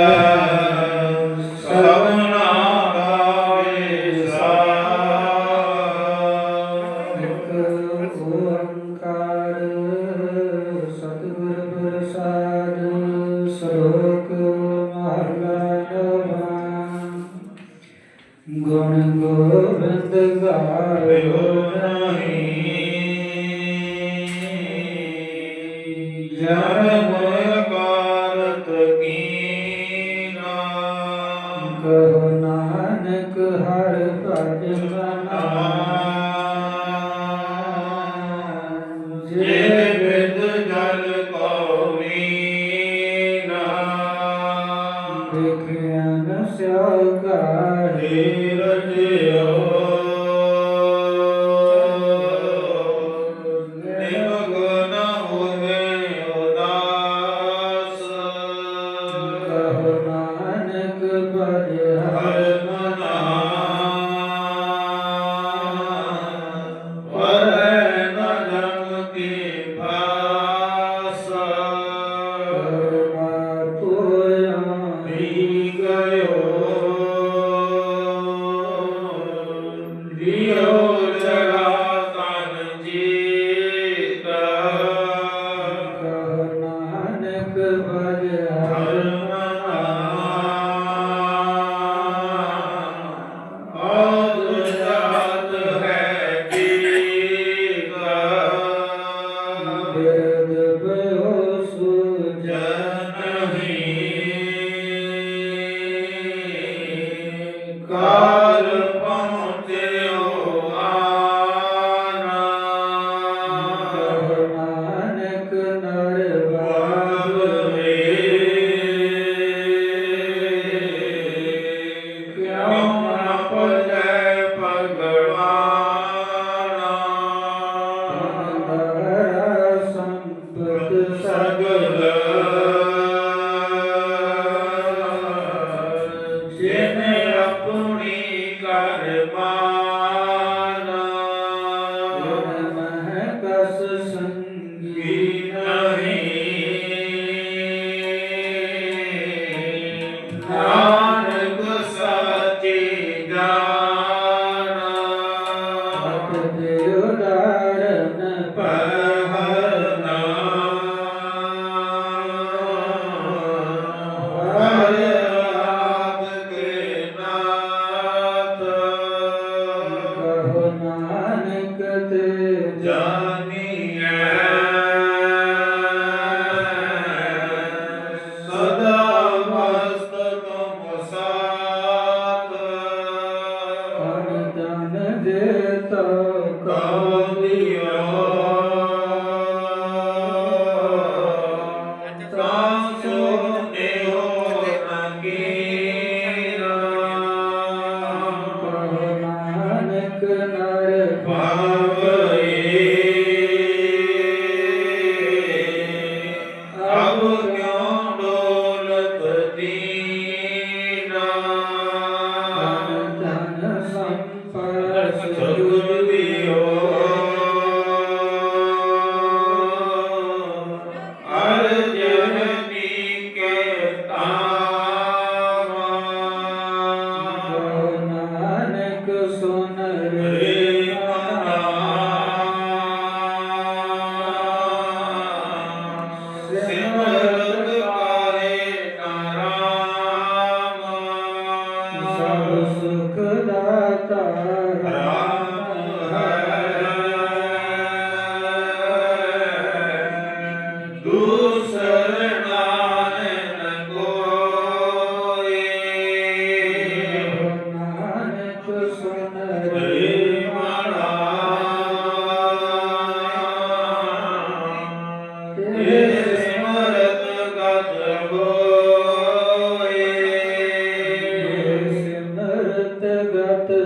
Uh...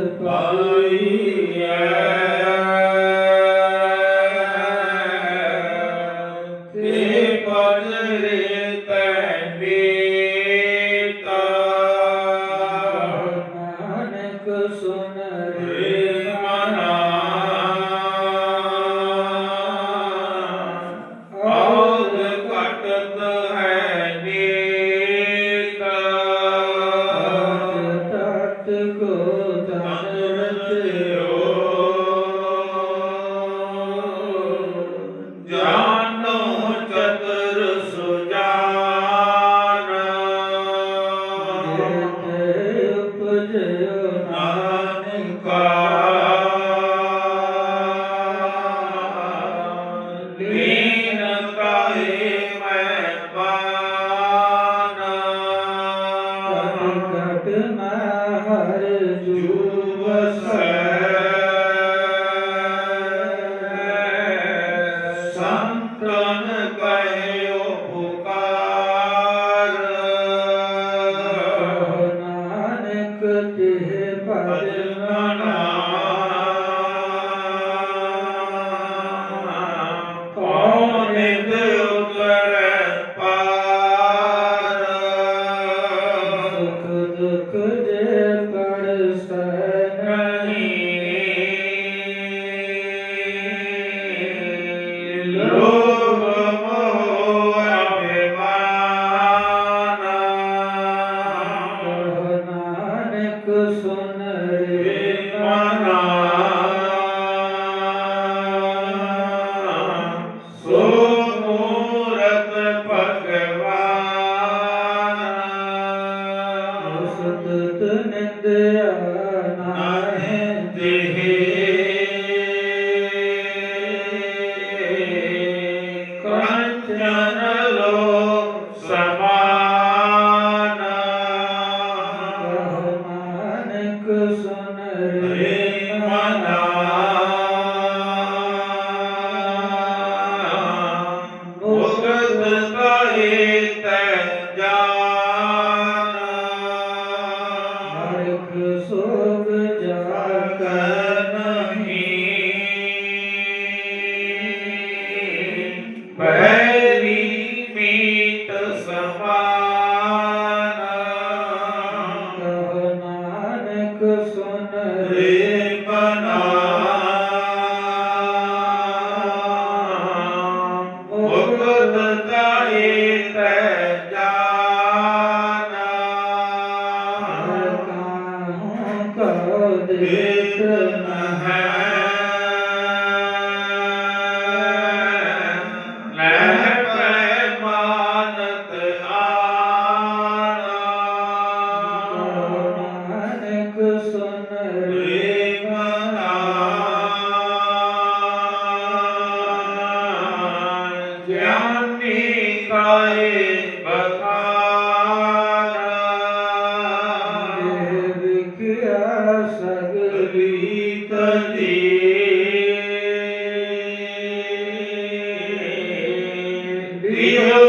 ਪਾਈ ਦਿਓ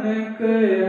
Amen.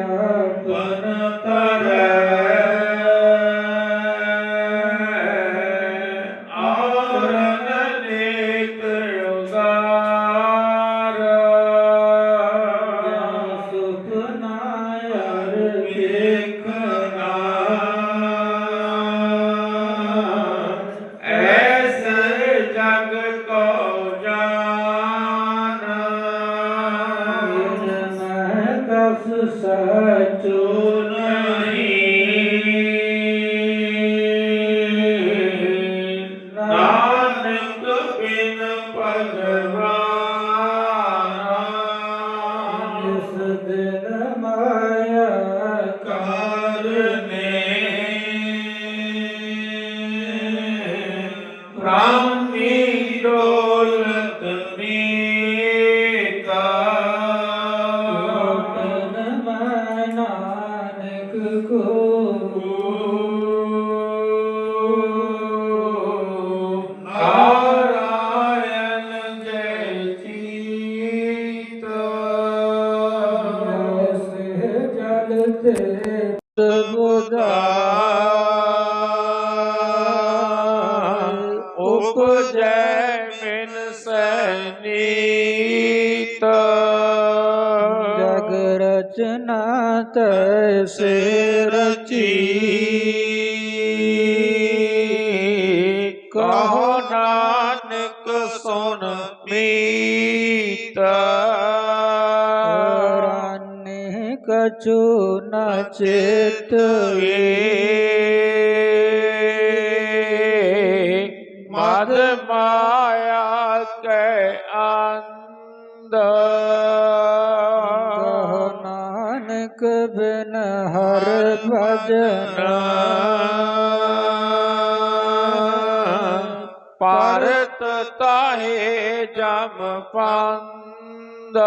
ਹਰ ਭਜਨ। ਭਾਰਤ ਤਾਹੇ ਜਮ ਪੰਦ।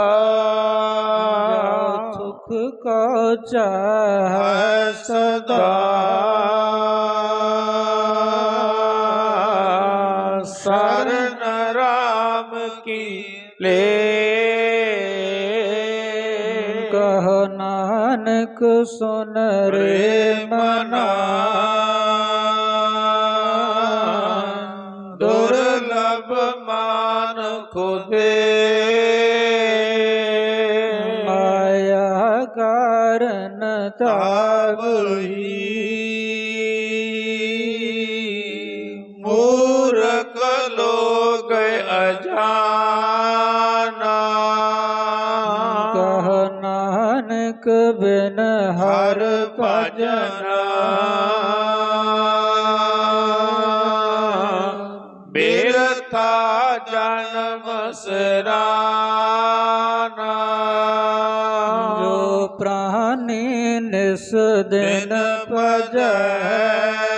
ਸੁਖ ਕੋ ਚਾਹੈ ਸਦਾ ਸਰਨ ਰਾਮ ਕੀ ਲੈ ਸੁਨ ਰੇ ਮਨਾ। ਦੁਰਲਭ ਮਾਨ ਖੁਦੇ ਮਾਇਆ ਕਾਰਨ ਤਾਵਹੀ ਭਜਨ। ਬੇਰਥਾ ਜਨਮ ਸਰਾਨਾ। ਜੋ ਪ੍ਰਾਨੀ ਨਿਸ ਦਿਨ ਭਜੈ।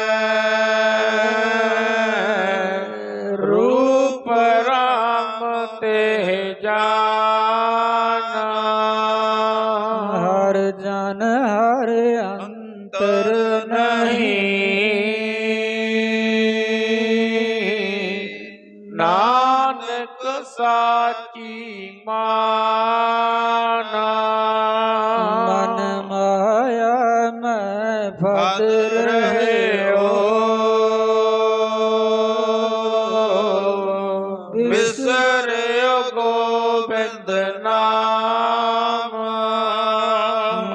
ਨਾਨਕ ਸਾਚੀ ਮਾਨਾ। ਮਨ ਮਾਇਆ ਮੈਂ ਫਦ ਰਹਿਓ। ਵਿਸਰਿਓ ਗੋਬਿੰਦ ਨਾਮ।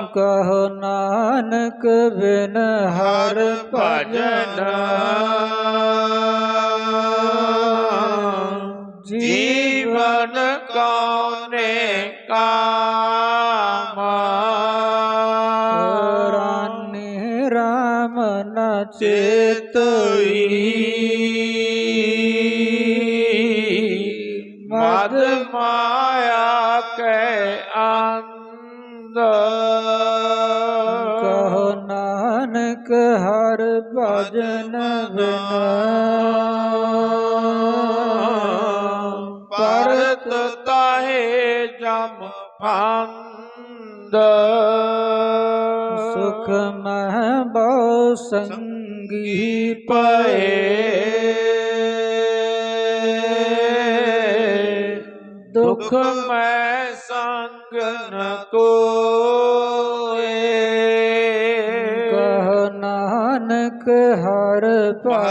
ਕਹੋ ਨਾਨਕ ਬਿਨ ਹਰ ਭਜਨ। ਜੀਵਨ ਕੌਨੇ ਕਾਮਾ? ਰਾਮ ਨ ਕੈ ਅੰਧ। ਕਹੋ ਨਾਨਕ ਹਰ ਭਜਨ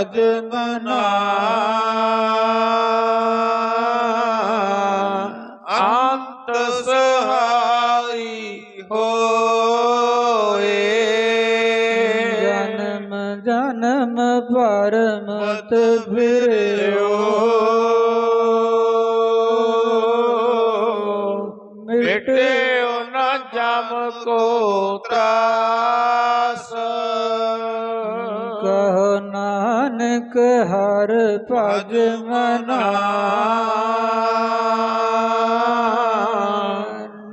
ਭਜ ਮਨਾ ਅੰਤ ਸਹਾਈ ਹੋਏ। ਜਨਮ ਜਨਮ ਪਰਮਤ ਫਿਰਿਓ। ਮਿਟਿਓ ਨ ਜਮ ਕੋ ਤਰਾਸ ਨਾਨਕ ਹਰ ਭਜ ਮਨਾ।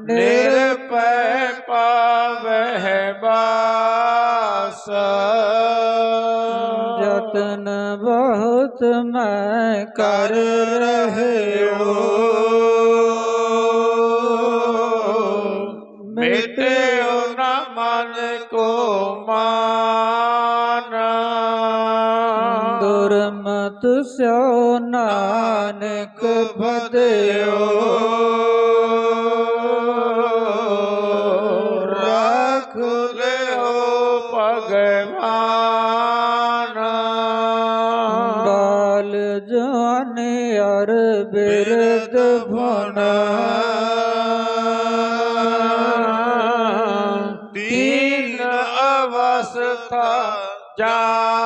ਨਿਰਪੈ ਪਾਵਹਿ ਬਾਸ। ਜਤਨ ਬਹੁਤ ਮੈਂ ਕਰ ਰਹਿਓ ਬਦਿਓ ਰੱਖ ਲਿਓ ਭਗਵਾਨ। ਬਾਲ ਜਵਾਨ ਅਰ ਬਿਰਦ ਭਣ ਦੀਨ ਅਵਸਥਾ ਜਾਨਾ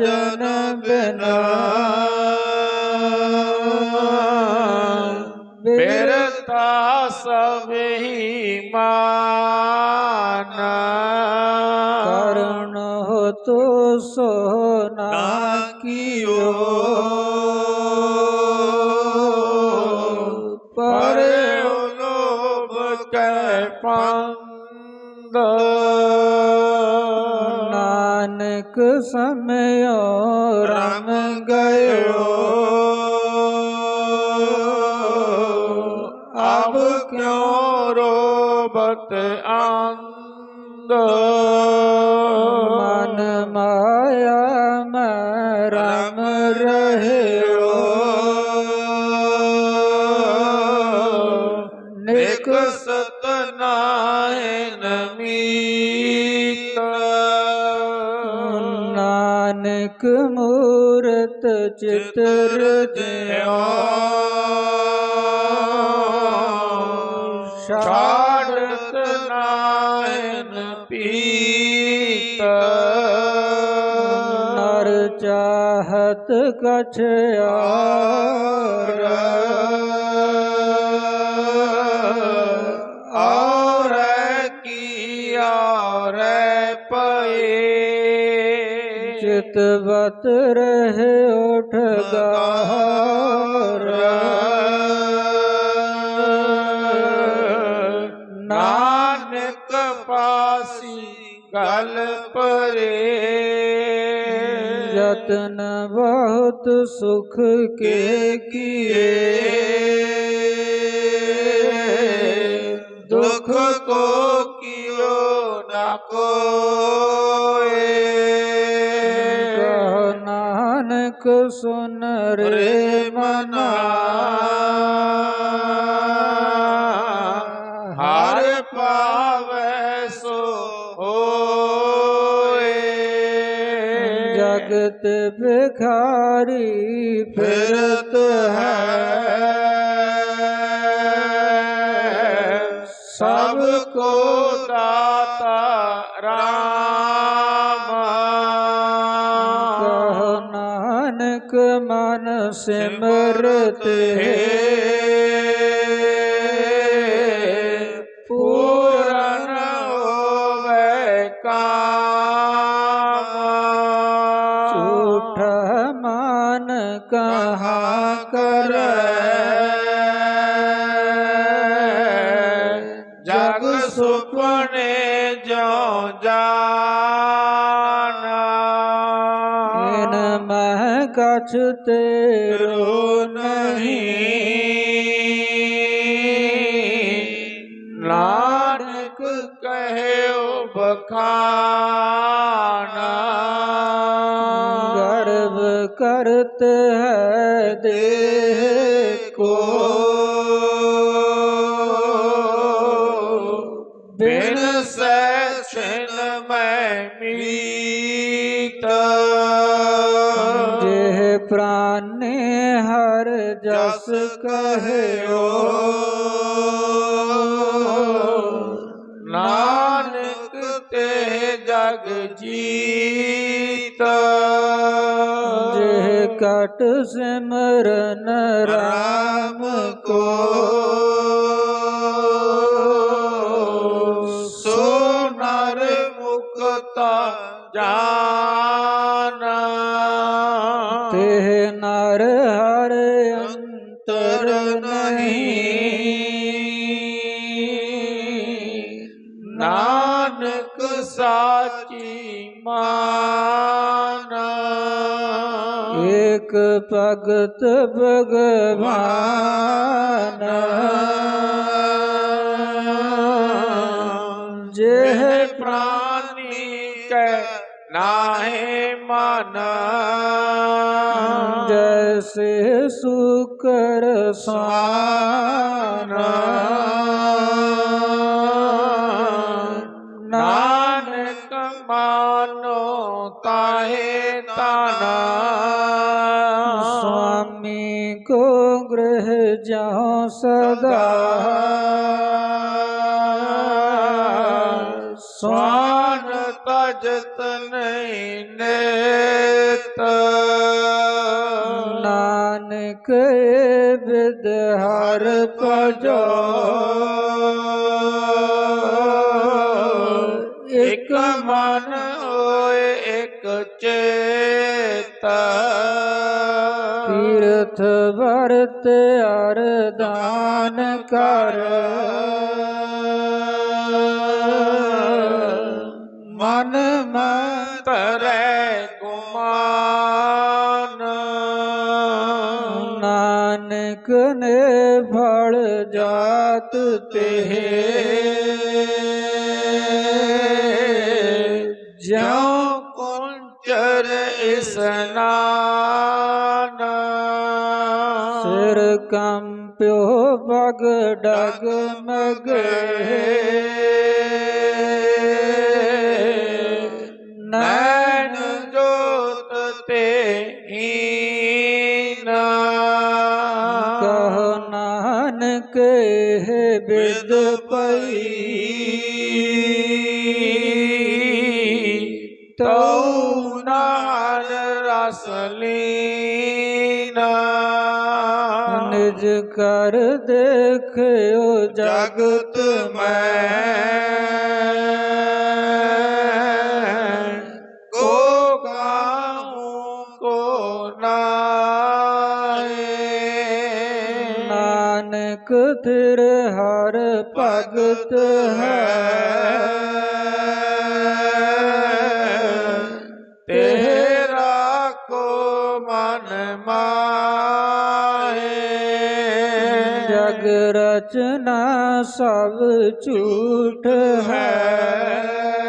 ਭਜਨ ਬਿਨਾ સમયો રામ ગયો. આબ ક્યો રો બત આંદર ਚਿਤਰ ਜਿਉ ਛਾੜਤ ਨਾਇਨ ਪੀਤ। ਨਰ ਚਾਹਤ ਕਛ ਚਿਤਵਤ ਰਹਿ ਉਠ ਗਾਰ। ਨਾਨਕ ਪਾਸੀ ਗਲ ਪਰੇ। ਯਤਨ ਬਹੁਤ ਸੁਖ ਕੇ ਕੀਏ। ਦੁਖ ਕੋ ਸੁਨ ਰੇ ਮਨਾ। ਹਰ ਪਾਵੈ ਸੋ ਹੋਏ। ਜਗਤ ਭਿਖਾਰੀ ਫਿਰਤ ਹੈ। ਸਭ ਕੋ ਦਾਤਾ ਸਿਮਰਤ ਪੂਰਨ ਕਛ ਤੇਰੋ ਨਹੀਂ। ਨਾਨਕ ਕਹਿਓ ਬਖਾਨਾ। ਗਰਭ ਕਰਤ ਹੈ ਦੇਹ ਕਹਿਓ ਨਾਨਕ ਤੇ ਜਗ ਜੀਤ। ਜੇ ਕਟ ਸਿਮਰਨ ਰਾਮ ਕੋ ਨਹੀਂ ਨਾਨਕ ਸਾ ਸਾਚੀ ਮਾਨ। ਏਕ ਭਗਤ ਭਗਵਾਨ। ਜਿਹ ਪ੍ਰਾਨੀ ਕੈ ਨਾਹੇ ਮਨ। ਜੈਸੇ ਸੁਕਰ ਸਵਾਨ ਜਹਾਂ ਸਦਾ ਸਵਾਨ ਤਜਤ ਨਹੀਂ ਨੇਤ। ਨਾਨਕ ਬਿਦ ਹਰ ਭਜੋ। ਇੱਕ ਮਨ ਹੋਏ ਇੱਕ ਚੇਤਾ। ਹੱਥ ਵਰਤ ਅਰਦਾਨ ਕਰ। ਮਨ ਮੰਤਰੈ ਗੁਮਾਨ। ਨਾਨਕ ਨੇ ਫਲ ਜਾਤ ਤੇ ਜਿਉ ਕੁੰਚਰ ਇਸਨਾ ਕੰਪਿਓ ਬਗ ਡਗ ਮਗੇ। ਨੈਣ ਜੋਤ ਤੇ ਹੀਨ ਕਰ ਦੇਖਿਓ ਜਗਤ ਮੈਂ। ਕੋ ਗਾਉ ਕੋ ਨਾਏ। ਨਾਨਕ ਤਿਰ ਹਰ ਭਗਤ ਹੈ। ਰਚਨਾ ਸਭ ਝੂਠ ਹੈ।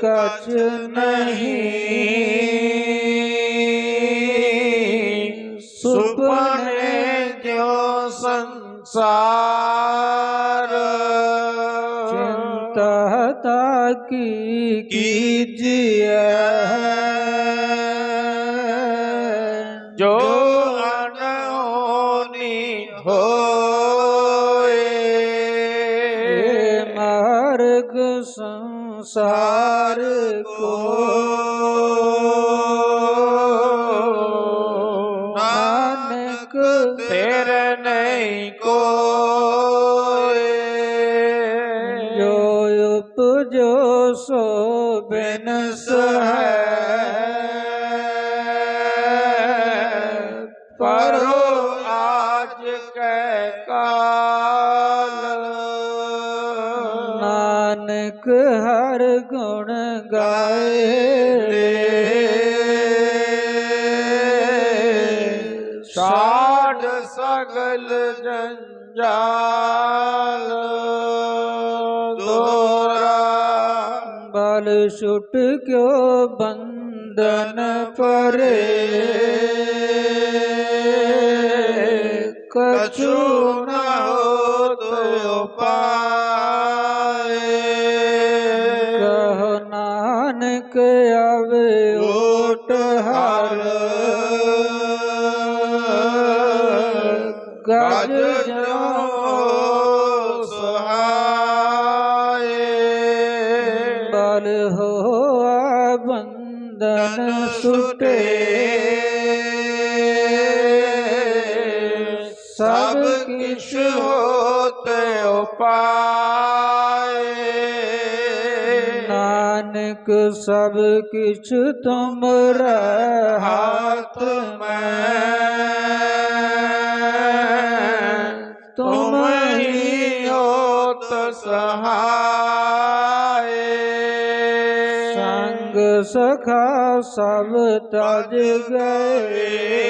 ਕਛ ਨਹੀਂ ਸੁਪਨੇ ਜਿਉ ਸੰਸਾਰ ਚਿੰਤਾ ਤਾ ਕੀ ਕੀਜੀਐ ਸਾਡ ਸਗਲ ਜੰਜਾਲ ਦੋਰਾ ਬਲ ਛੁਟ ਕਿਉ ਬੰਧਨ ਪਰੇ? ਕਛੂ ਨ ਹੋਤ ਆਏ ਨਾਨਕ ਸਭ ਕਿਛ ਤੁਮ ਰਹਾਤ ਮੈਂ ਤੁਮ ਹੀ ਹੋਤ ਸਹਾਏ ਸੰਗ ਸਖਾ ਸਭ ਤਜ ਗਏ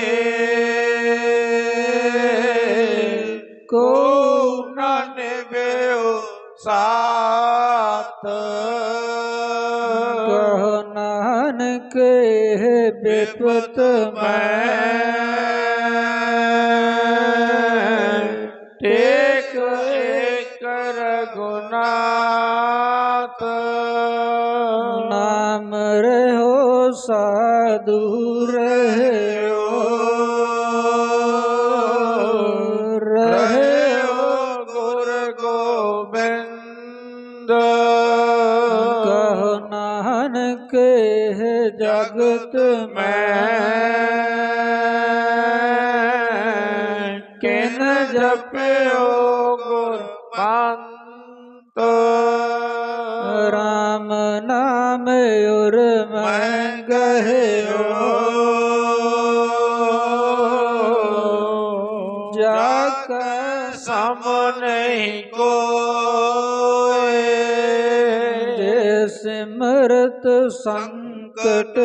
को न ਸਾਤ ਕਹ ਨਾਨਕ ਬਿਪਤ ਮੈਂ। কট